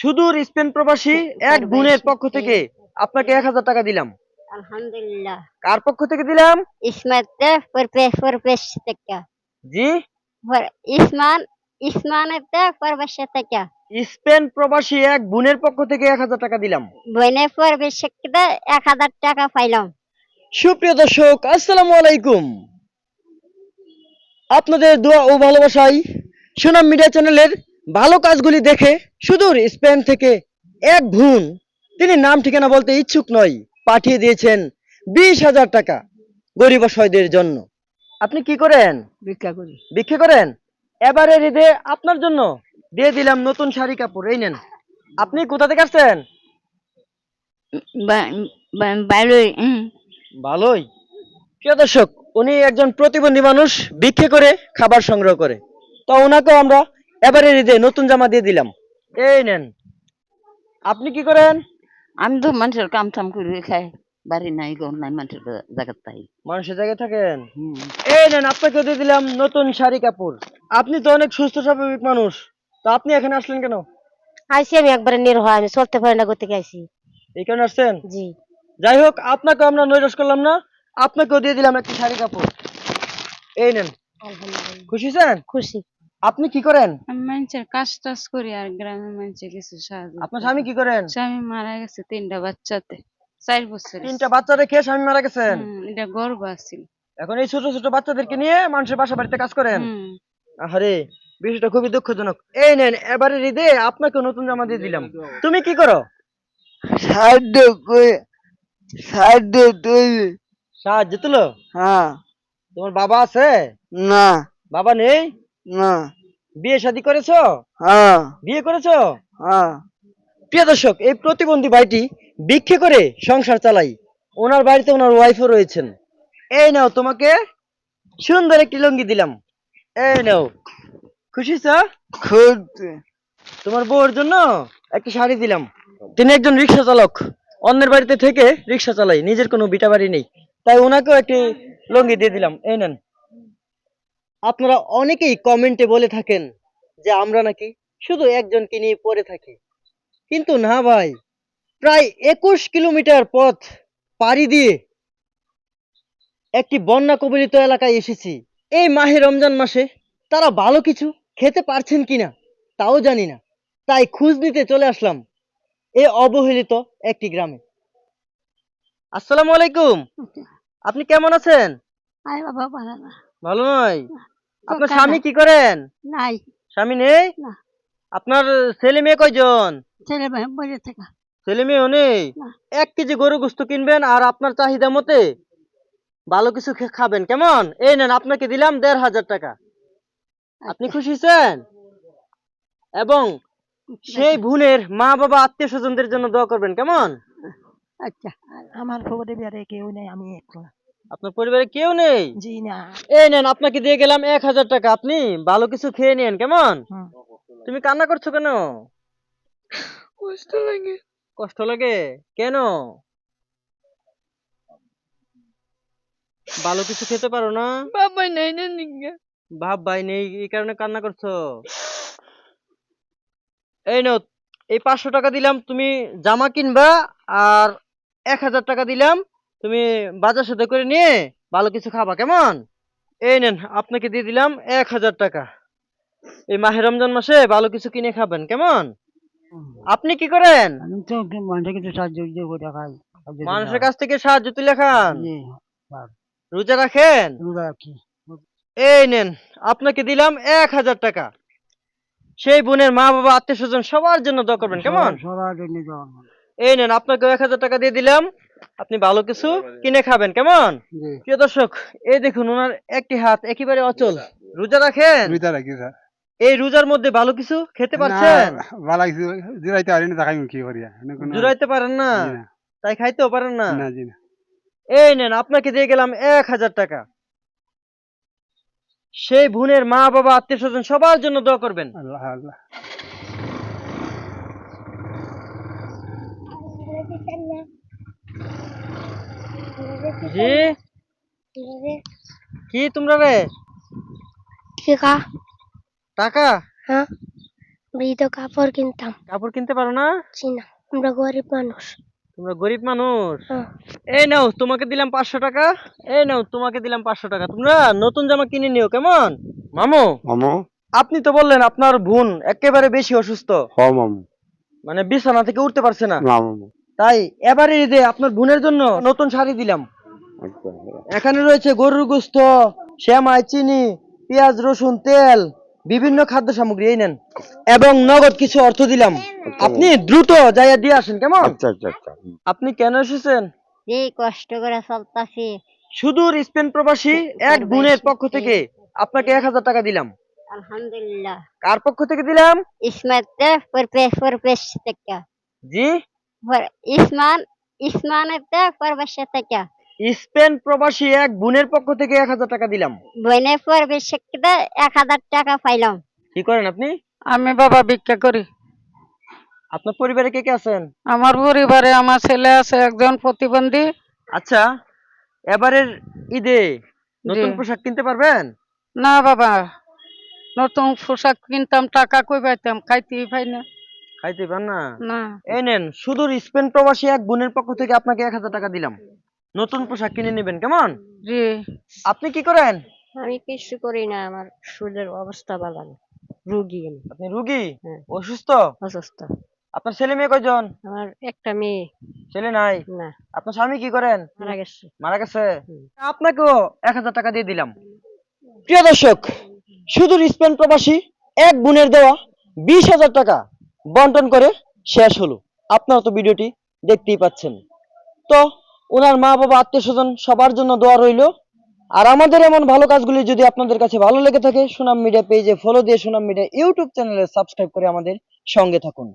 সুদূর স্পেন প্রবাসী এক বোনের পক্ষ থেকে আপনাকে এক হাজার টাকা দিলাম। Alhamdulillah. কার পক্ষ থেকে দিলাম? জি. স্পেন প্রবাসী এক বোনের পক্ষ থেকে এক হাজার টাকা দিলাম। tekte এক হাজার টাকা পাইলাম। সুপ্রিয় দর্শক আসসালামু আলাইকুম। আপনাদের দোয়া ও ভালোবাসায় সুনাম মিডিয়া চ্যানেলের ভালো কাজগুলি দেখে সুদূর স্পেন থেকে এক ভুন তিনি নাম ঠিকানা বলতে ইচ্ছুক নয় পাঠিয়ে দিয়েছেন বিশ হাজার টাকা গরিব অসহায়দের জন্য। আপনি কি করেন? ভিক্ষা করি। ভিক্ষে করেন? এবারে ঈদে আপনার জন্য দিয়ে দিলাম নতুন শাড়ি কাপড় এই নেন। আপনি কোথা থেকে আসছেন? ভালোই ভালোই প্রিয় দর্শক উনি একজন প্রতিবন্ধী মানুষ ভিক্ষে করে খাবার সংগ্রহ করে। তো ওনাকেও আমরা এবারে ঈদে নতুন জামা দিয়ে দিলাম। এই নেন। আপনি কি করেন? আমি তো মানুষের কাম টাম করে খাই। বাড়ি নাই ঘর নাই মানুষের জায়গা তাই। মানুষের জায়গায় থাকেন? এই নেন আপনাকে দিয়ে দিলাম নতুন শাড়ি কাপড়। আপনি তো অনেক সুস্থ স্বাভাবিক মানুষ। তো আপনি এখানে আসলেন কেন? আইসি আমি একবারে নির্ভয় আমি চলতে পারি না করতে আইসি। এই কারণে আসছেন? জি। যাই হোক আপনাকে আমরা নৈরাশ করলাম না। আপনাকেও দিয়ে দিলাম একটা শাড়ি কাপড়। এই নেন। খুশি হয়েছেন? খুশি। আপনি কি করেন? আমি মানুষের কাজ টাজ করি আর গ্রামের মানুষের কিছু সাহায্য আপনার স্বামী কি করেন? স্বামী মারা গেছে তিনটা বাচ্চাতে চার বছর তিনটা বাচ্চা রেখে স্বামী মারা গেছেন? এটা গর্ব আছিল এখন এই ছোট ছোট বাচ্চাদেরকে নিয়ে মানুষের বাসা বাড়িতে কাজ করেন। আরে বিষয়টা খুবই দুঃখজনক। এই নেন এবারে ঈদে আপনাকে নতুন জামা দিয়ে দিলাম। তুমি কি করো? সাহায্য করে সাহায্য তৈরি সাহায্য তুলো? হ্যাঁ। তোমার বাবা আছে? না। বাবা নেই? না। বিয়ে শাদী করেছ? হ্যাঁ বিয়ে করেছ? হ্যাঁ প্রিয় দর্শক এই প্রতিবন্ধী ভাইটি ভিক্ষে করে সংসার চালাই। ওনার বাড়িতে ওনার ওয়াইফও রয়েছেন। এই নাও তোমাকে সুন্দর একটি লুঙ্গি দিলাম। এই নাও। খুশি খুব। তোমার বউয়ের জন্য একটা শাড়ি দিলাম। তিনি একজন রিক্সা চালক। অন্যের বাড়িতে থেকে রিক্সা চালাই। নিজের কোনো বিটা বাড়ি নেই। তাই ওনাকেও একটি লুঙ্গি দিয়ে দিলাম। এই নেন। আপনারা অনেকেই কমেন্টে বলে থাকেন যে আমরা নাকি শুধু একজনকে নিয়ে পড়ে থাকি। কিন্তু না ভাই, প্রায় একুশ কিলোমিটার পথ পাড়ি দিয়ে একটি বন্যা কবলিত এলাকায় এসেছি। এই মাহে রমজান মাসে তারা ভালো কিছু খেতে পারছেন কিনা তাও জানি না। তাই খোঁজ নিতে চলে আসলাম এই অবহেলিত একটি গ্রামে। আসসালামু আলাইকুম। আপনি কেমন আছেন? বাবা, ভালো না। ভালো নয়? আপনার স্বামী কি করেন? নাই। স্বামী নেই? না। আপনার ছেলে মেয়ে কয়জন? ছেলে মেয়ে বসে থাকা। ছেলে মেয়েও নেই? এক কেজি গরু গোস্ত কিনবেন আর আপনার চাহিদা মতে ভালো কিছু খাবেন। কেমন? এই নেন আপনাকে দিলাম দেড় হাজার টাকা। আপনি খুশি হয়েছেন? এবং সেই বোনের মা বাবা আত্মীয় স্বজনদের জন্য দোয়া করবেন। কেমন? আচ্ছা। আমার খবরে বিয়ারে কেউ নেই আমি একলা। আপনার পরিবারে কেউ নেই? জি না। এই নেন আপনাকে দিয়ে গেলাম এক হাজার টাকা। আপনি ভালো কিছু খেয়ে নেন কেমন? তুমি কান্না করছ কেন? কষ্ট লাগে। কষ্ট লাগে? কেন? ভালো কিছু খেতে পারো না? বাবা নাই না ভাব ভাই নেই এই কারণে কান্না করছ? এই নাও এই পাঁচশো টাকা দিলাম তুমি জামা কিনবা আর এক হাজার টাকা দিলাম তুমি বাজার সাথে করে নিয়ে ভালো কিছু খাবা কেমন? এই নেন আপনাকে দিয়ে দিলাম এক হাজার টাকা। এই মাহে রমজান মাসে ভালো কিছু কিনে খাবেন কেমন? আপনি কি করেন? আমি তো মানুষের কিছু সাহায্য করে খাই। মানুষের কাছ থেকে সাহায্য তুলে খান। রোজা রাখেন? রোজা রাখি। এই নেন আপনাকে দিলাম এক হাজার টাকা। সেই বোনের মা বাবা আত্মীয় স্বজন সবার জন্য দোয়া করবেন কেমন? সবার জন্য এই নেন আপনাকে এক হাজার টাকা দিয়ে দিলাম। আপনি ভালো কিছু কিনে খাবেন কেমন? প্রিয় দর্শক এই দেখুন ওনার একটি হাত একেবারে অচল। রোজা। রাখেন? দুইটা রাখি স্যার এই রোজার মধ্যে ভালো কিছু খেতে পারছেন? ভালো কিছু জুড়াইতে পারি না দেখাই কি করিয়া। জুড়াইতে পারেন না? তাই খাইতেও পারেন না? না জি না। এই নেন আপনাকে দিয়ে গেলাম এক হাজার টাকা। সেই বোনের মা বাবা আত্মীয় স্বজন সবার জন্য দোয়া করবেন। আল্লাহ। আল্লাহ। জি। কি তোমরা রে? টিকা। টাকা? হ্যাঁ। কাপড় কিনতাম। কাপড় কিনতে পারো না? চিনা আমরা গরিব মানুষ। তোমরা গরিব মানুষ? হ্যাঁ। এই নাও তোমাকে দিলাম পাঁচশো টাকা। এই নাও তোমাকে দিলাম পাঁচশো টাকা। তোমরা নতুন জামা কিনে নিও কেমন? মামু? মামু? আপনি তো বললেন আপনার বোন একেবারে বেশি অসুস্থ। হ মামু। মানে বিছানা থেকে উঠতে পারছে না। না মামু। তাই এবারে ঈদে আপনার বোনের জন্য নতুন শাড়ি দিলাম। এখানে রয়েছে গরুর গোস্ত শ্যামাই চিনি পেঁয়াজ রসুন তেল বিভিন্ন খাদ্য সামগ্রী এই নেন। এবং নগদ কিছু অর্থ দিলাম। আপনি দ্রুত যাইয়া দিয়ে আসেন কেমন? আচ্ছা আচ্ছা আচ্ছা। আপনি কেন এসেছেন? এই কষ্ট করে চলতাছি। সুদূর স্পেন প্রবাসী এক বোনের পক্ষ থেকে আপনাকে এক হাজার টাকা দিলাম। আলহামদুলিল্লাহ। কার পক্ষ থেকে দিলাম? ইসমাতে পরপেশ পরপেশ থেকে। জি? ইসমান ইসমানেতে পরবেশ থেকে। স্পেন প্রবাসী এক বোনের পক্ষ থেকে এক হাজার টাকা দিলাম। বইনে পরবেশ এক হাজার টাকা পাইলাম। কি করেন আপনি? আমি বাবা ভিক্ষা করি। আপনার পরিবারে কে কে আছেন? আমার পরিবারে আমার ছেলে আছে একজন প্রতিবন্ধী। আচ্ছা এবারের ঈদে নতুন পোশাক কিনতে পারবেন? না বাবা নতুন পোশাক কিনতাম টাকা কই পাইতাম? খাইতেই পাই না। খাইতে পার না? না। এই নেন সুদূর স্পেন প্রবাসী এক বোনের পক্ষ থেকে আপনাকে এক হাজার টাকা দিলাম। নতুন পোশাক কিনে নেবেন কেমন? জি। আপনি কি করেন? আমি কিছু করি না আমার সুদের অবস্থা ভালো না। রুগী আমি। আপনি রুগী? হ্যাঁ। অসুস্থ? অসুস্থ। আপনার ছেলে মেয়ে কয়জন? আমার একটা মেয়ে। ছেলে নাই? না। আপনার স্বামী কি করেন? মারা গেছে। মারা গেছে? আপনাকেও এক হাজার টাকা দিয়ে দিলাম। প্রিয় দর্শক সুদূর স্পেন প্রবাসী এক গুণের দেওয়া বিশ হাজার টাকা বন্টন করে শেষ হলো। আপনারা তো ভিডিওটি দেখতেই পাচ্ছেন। তো ওনার মা বাবা, আত্মীয় স্বজন সবার জন্য দোয়া রইল। আর আমাদের এমন ভালো কাজগুলি যদি আপনাদের কাছে ভালো লেগে থাকে, সুনাম মিডিয়া পেজে ফলো দিয়ে সুনাম মিডিয়া ইউটিউব চ্যানেলে সাবস্ক্রাইব করে আমাদের সঙ্গে থাকুন।